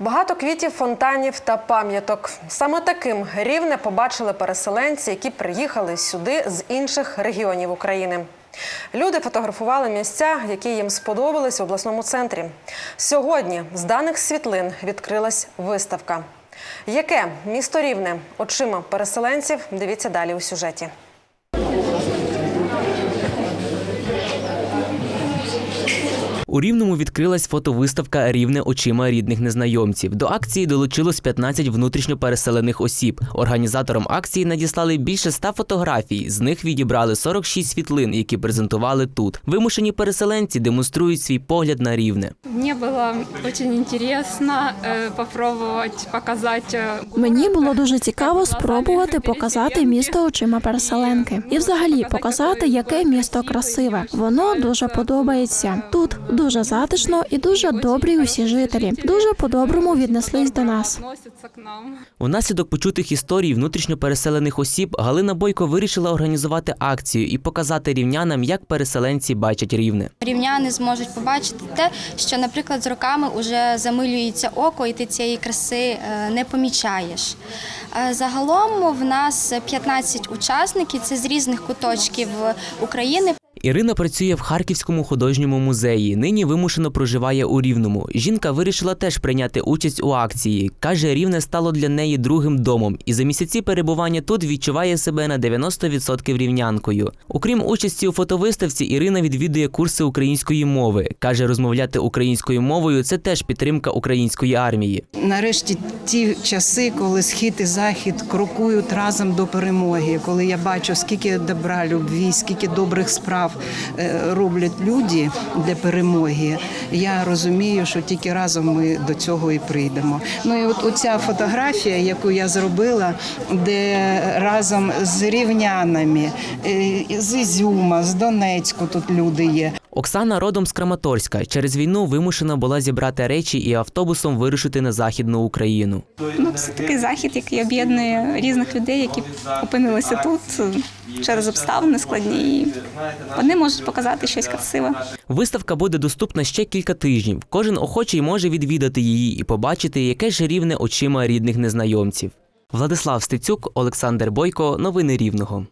Багато квітів, фонтанів та пам'яток. Саме таким рівне побачили переселенці, які приїхали сюди з інших регіонів України. Люди фотографували місця, які їм сподобались в обласному центрі. Сьогодні з даних світлин відкрилась виставка. Яке місто рівне очима переселенців? Дивіться далі у сюжеті. У Рівному відкрилась фотовиставка Рівне очима рідних незнайомців. До акції долучилось 15 внутрішньо переселених осіб. Організаторам акції надіслали більше ста фотографій. З них відібрали 46 світлин, які презентували тут. Вимушені переселенці демонструють свій погляд на рівне. Мне было очень интересно э, попробовать показать. э, Мені город, було дуже как цікаво глазами спробувати показати переселенки. місто очима переселенки, і взагалі показати, яке місто красиве. Воно дуже подобається. Тут дуже затишно і дуже добрі усі жителі. Дуже по-доброму віднеслись до нас. Относятся к нам. Внаслідок почутих історій внутрішньо переселених осіб Галина Бойко вирішила організувати акцію і показати рівнянам, як переселенці бачать рівне. Рівняни зможуть побачити те, що, наприклад, з роками вже замилюється око, і ти цієї краси е, не помічаєш. Е, Загалом в нас 15 учасників, це з різних куточків України. Ірина працює в Харківському художньому музеї. Нині вимушено проживає у Рівному. Жінка вирішила теж прийняти участь у акції. Каже, рівне стало для неї другим домом, і за місяці перебування тут відчуває себе на 90% рівнянкою. Окрім участі у фотовиставці, Ірина відвідує курси української мови. каже, розмовляти українською мовою це теж підтримка української армії. Нарешті ті часи, коли схід і захід крокують разом до перемоги, коли я бачу, скільки добра, любві, скільки добрих справ е, роблять люди для перемоги, я розумію, що тільки разом ми до цього і прийдемо. Ну і от оця фотографія, яку я зробила, де разом з рівнянами, е, з Ізюма, з Донецьку тут люди є. Оксана родом з Краматорська. Через війну вимушена була зібрати речі і автобусом вирушити на західну Україну. Ну, це такий захід, який об'єднує різних людей, які опинилися тут е, через обставини складні. І вони можуть показати щось красиве. Виставка буде доступна ще кілька тижнів. Кожен охочий може відвідати її і побачити, яке ж рівне очима рідних незнайомців. Владислав Стецюк, Олександр Бойко. Новини Рівного.